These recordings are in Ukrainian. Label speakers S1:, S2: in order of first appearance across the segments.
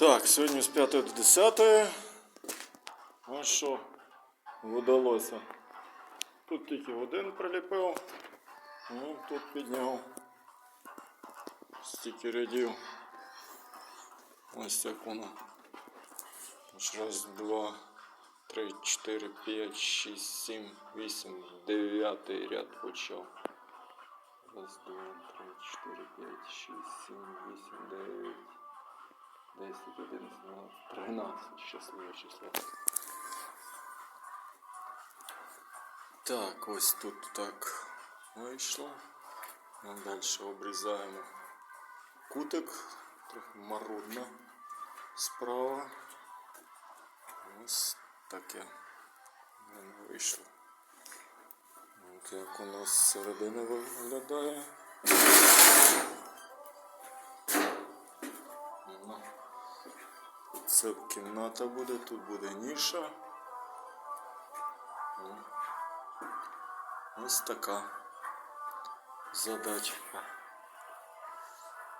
S1: Так, сьогодні з 5 до 10. Ну що, вдалося. Тут тільки один приліпив. Ну, тут підняв. Стільки рядів. Ось так воно. Раз, два, три, чотири, п'ять, шість, сім, вісім, дев'ятий ряд почав. Раз, два, три, чотири, п'ять, шість, сім, вісім, дев'ять. 10, 11, 12, 13, щасливе число. Так, ось тут так вийшло. Далі обрізаємо кутик, трохи марудно справа. Ось таке мене вийшло. От як у нас середина виглядає. Це кімната буде, тут буде ніша. Ось така задачка.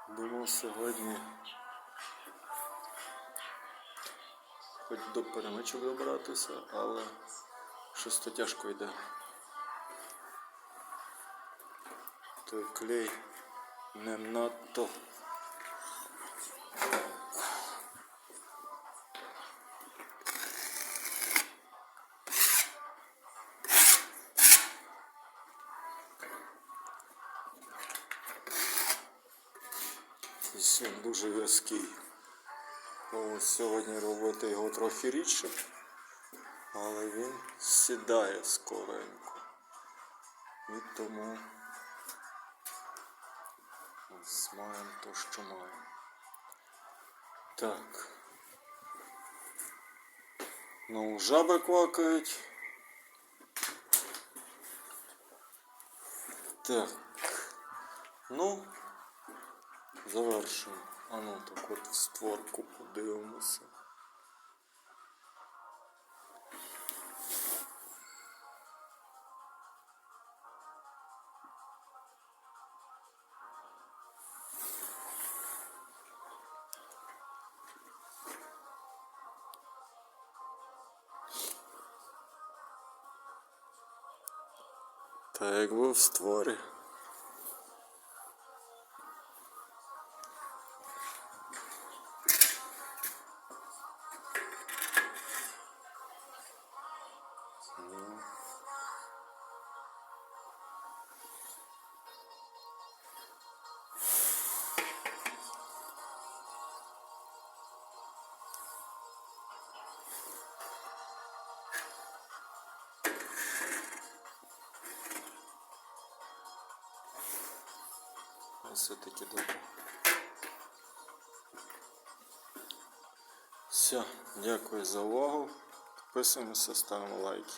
S1: Думав сьогодні хоч до перемичок добратися, але щось то тяжко йде. Той клей не надто. Ось він дуже в'язкий. Ось сьогодні робити його трохи рідше, але він сідає скоренько. І тому ось маємо то, що маємо. Так. Ну, жаби квакають. Так. Ну, Завершуємо. А ну так от в створку подивимося. Та якби в створі. Все-таки добре. Все, дякую за увагу. Підписуємося, ставимо лайки.